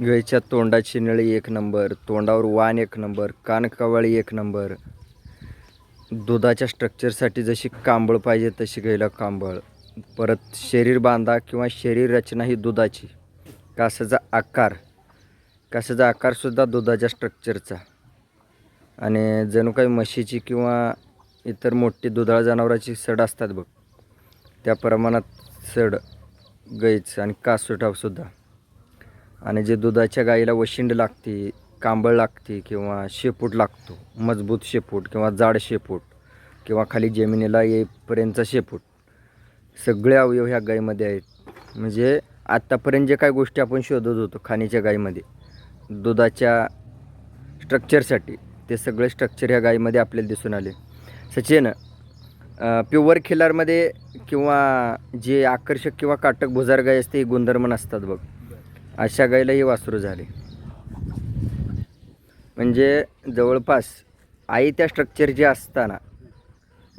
गाईच्या तोंडाची नळी एक नंबर तोंडावर वाण एक नंबर कानकवाळी एक नंबर. दुधाच्या स्ट्रक्चरसाठी जशी कांबळ पाहिजे तशी गाईला कांबळ. परत शरीर बांधा किंवा शरीर रचना ही दुधाची. कासाचा आकार. कासाचा आकारसुद्धा दुधाच्या स्ट्रक्चरचा आणि जणू काही म्हशीची किंवा इतर मोठी दुधाळ जनावराची सड असतात बघ. त्या प्रमाणात सड गैच आणि कासुटावसुद्धा आणि जे दुधाच्या गाईला वशिंड लागते कांबळ लागते किंवा शेपूट लागतो मजबूत शेपूट किंवा जाड शेपूट किंवा खाली जमिनीला येईपर्यंतचा शेपूट सगळे अवयव ह्या गाईमध्ये आहेत. म्हणजे आत्तापर्यंत जे काही गोष्टी आपण शोधत होतो खाणीच्या गाईमध्ये दुधाच्या स्ट्रक्चरसाठी ते सगळे स्ट्रक्चर ह्या गाईमध्ये आपल्याला दिसून आले. सचिन प्युअर खिलारमध्ये किंवा जे आकर्षक किंवा काटक भुजार गाय असते ही गुणधर्म नसतात बघ. अशा गाईला ही वासरू झाले. म्हणजे जवळपास आई त्या स्ट्रक्चरचे असताना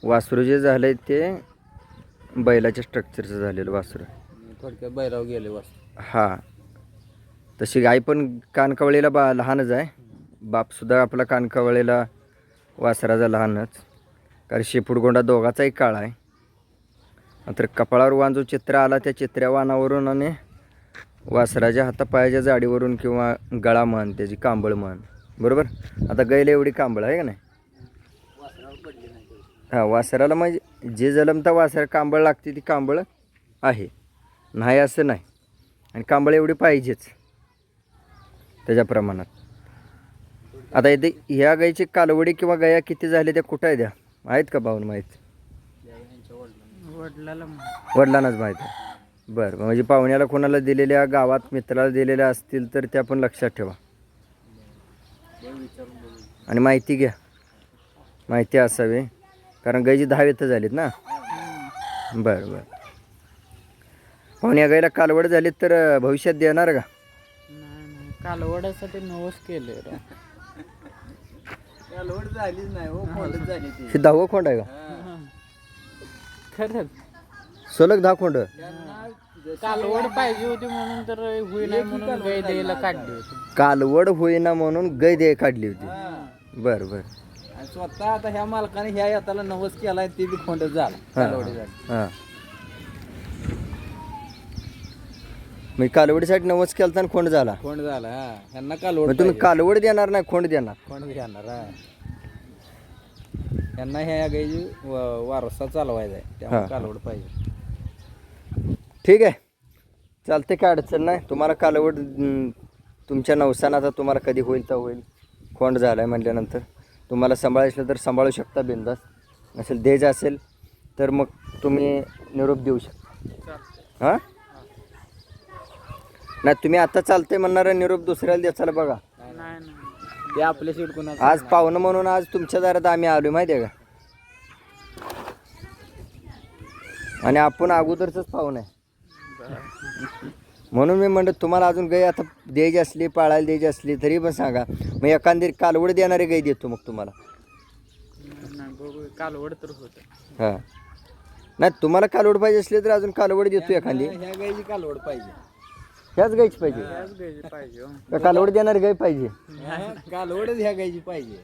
वासरू जे झालं ते बैलाच्या स्ट्रक्चरचं झालेलं वासरू. थोडक्यात बैराव गेले वास हां. तशी गाय पण कानकवळीला बा लहानच आहे. बापसुद्धा आपला कानकवळीला वासराचा लहानच. कारण शेपूटगोंडा दोघाचाही काळ आहे. मात्र कपाळावर वाण जो चित्र आला त्या चित्र्या वाणावरून आणि वासराच्या हातापायाच्या जाडीवरून किंवा गळा म्हण त्याची कांबळ म्हण. बरोबर? आता गायला एवढी कांबळ आहे का नाही? हां वासराला म्हणजे जे जलमता वासरा कांबळ लागते ती कांबळ आहे. नाही असं नाही. आणि कांबळ एवढी पाहिजेच. त्याच्या प्रमाणात. आता इथे ह्या गाईची कालवडी किंवा गाया किती झाल्या त्या कुठं आहे द्या आहेत का भाऊन माहीत? वडिलांनाच माहीत आहे. बरं म्हणजे पाहुण्याला कोणाला दिलेल्या गावात मित्राला दिलेल्या असतील तर त्या पण लक्षात ठेवा. आणि माहिती घ्या. माहिती असावी. कारण गायची दहा वेत झालीत ना? बरं बरं. पाहुण्या गायला कालवड झालीत तर भविष्यात देणार का? कालवडासाठी नवस केले कालवड झालीच नाही हो खोलच झाली ती. हे दहावं खोंड आहे का? खरंच. सलग दहा खोंड? कालवड पाहिजे होती म्हणून तर होई नाही म्हणून गाय द्यायला काढली होती. कालवड होईना म्हणून गै दे काढली होती. बरं बरं. आणि स्वतः आता ह्या मालकाने ह्या याताला नवस केलाय ते बी खोंड झाला. कालवडी झाली हां. मी कालवडीसाठी नवस केलता आणि खोंड झाला. खोंड झाला हा. ह्यांना कालवड मग तुम्ही कालवड देणार नाही खोंड देणार. खोंड घेणार हा. यांना ह्या गायची वारसा चालवायचा आहे. हा. त्यामुळे कालवड पाहिजे. ठीक आहे. चालते काय अडचण नाही. तुम्हाला कालवड तुमच्या नवसानं आता तुम्हाला कधी होईल तर होईल. खोंड झाला आहे म्हटल्यानंतर तुम्हाला सांभाळायचं तर सांभाळू शकता बिंदास. नसेल देज असेल तर मग तुम्ही निरोप देऊ शकता हां? नाही तुम्ही आता चालते म्हणणारा निरोप दुसऱ्याला द्याचाला बघा. ते आपल्या शिडकून आज पाहुणं म्हणून आज तुमच्या दारात आम्ही आलो माहिती आहे का? आणि आपण अगोदरच पाहुणं आहे. म्हणून मी म्हणलं तुम्हाला अजून गाई आता द्यायची असली पाळायला द्यायची असली तरी पण सांगा. मग एखादी कालवड देणारी गाई देतो मग तुम्हाला. कालवड तर होत. हां. नाही तुम्हाला कालवड पाहिजे असली तर अजून कालवड देतो एखादी. ह्या गायची कालवड पाहिजे. ह्याच गायची पाहिजे. पाहिजे का कालवड देणारी गाय पाहिजे? कालवडच ह्या गायची पाहिजे.